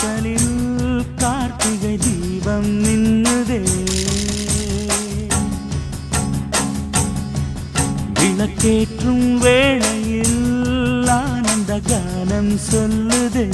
வாசலில் கார்த்திகை தீபம் நின்னுதே. விளக்கேற்றும் வேளையில் ஆனந்த கானம் சொல்லுதே.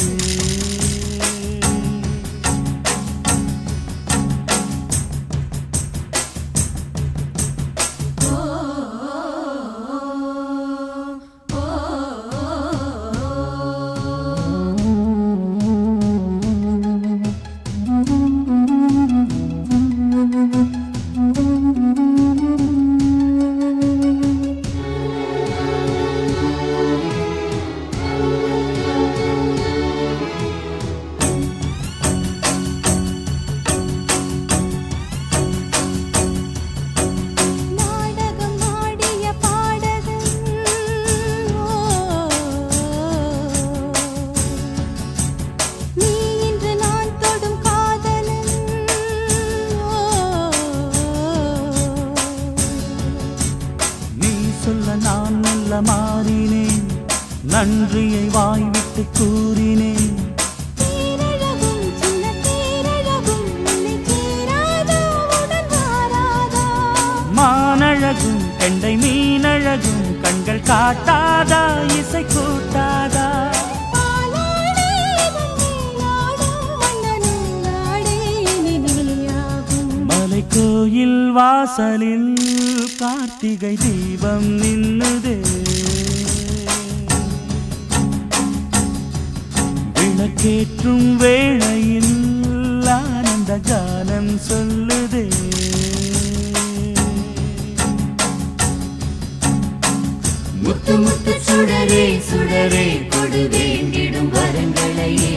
நன்றியை வாய்விட்டு கூறினேன். மானழகும் கெண்டை மீனழகும் கண்கள் காட்டாதா இசை கூட்டாதா. நீயாகும். மலைக்கோயில் வாசலில் கார்த்திகை தீபம் நின்னுதே. கேற்றும் வேளையில் ஆனந்த கானம் சொல்லுதே. முத்து முத்து சுடரே சுடரே கொடுவேண்டிடும் வரங்களையே.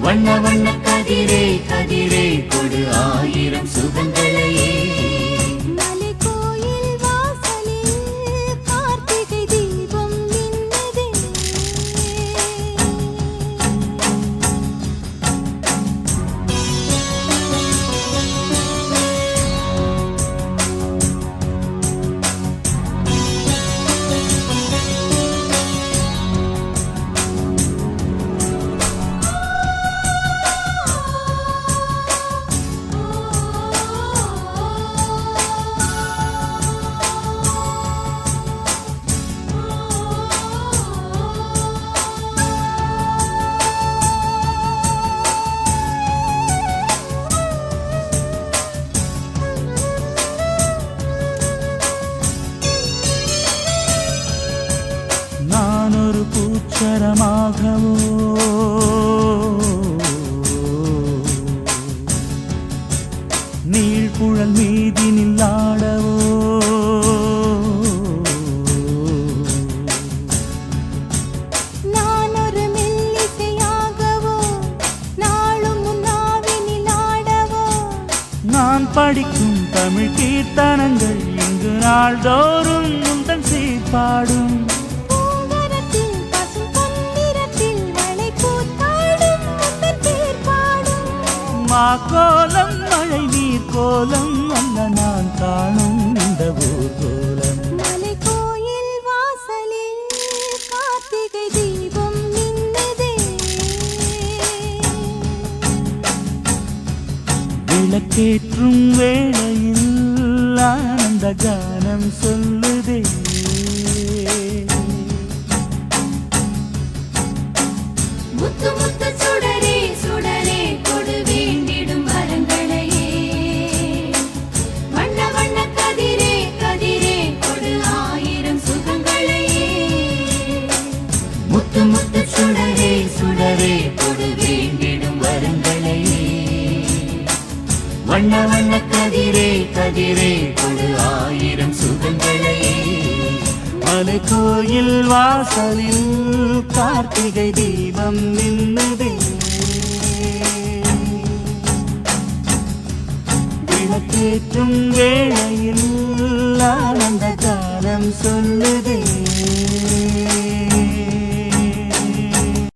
வண்ண வண்ண கதிரே கதிரே கொடு ஆயிரம் சுகங்களே. பூச்சரமாகவோ நீழ்குழல் மீதினில் ஆடவோ நான் படிக்கும் தமிழ் கீர்த்தனங்கள் இங்கு நாள்தோறும் கோலம் மழை நீர் கோலம் அல்ல நான் காணும் இந்த ஊர் கோலம். மலைக்கோயில் வாசலில் கார்த்திகை தீபம் மின்னுதே விளக்கேற்றும் வேளையில் ஆனந்த கானம் சொல்லுதே அழகிறே கொடு ஆயிரம் சுகங்களையே மலை கோயில் வாசலில் கார்த்திகை தீபம் நின்னுதே விளக்கேற்றும் வேளையில் ஆனந்த காலம் சொல்லுதே.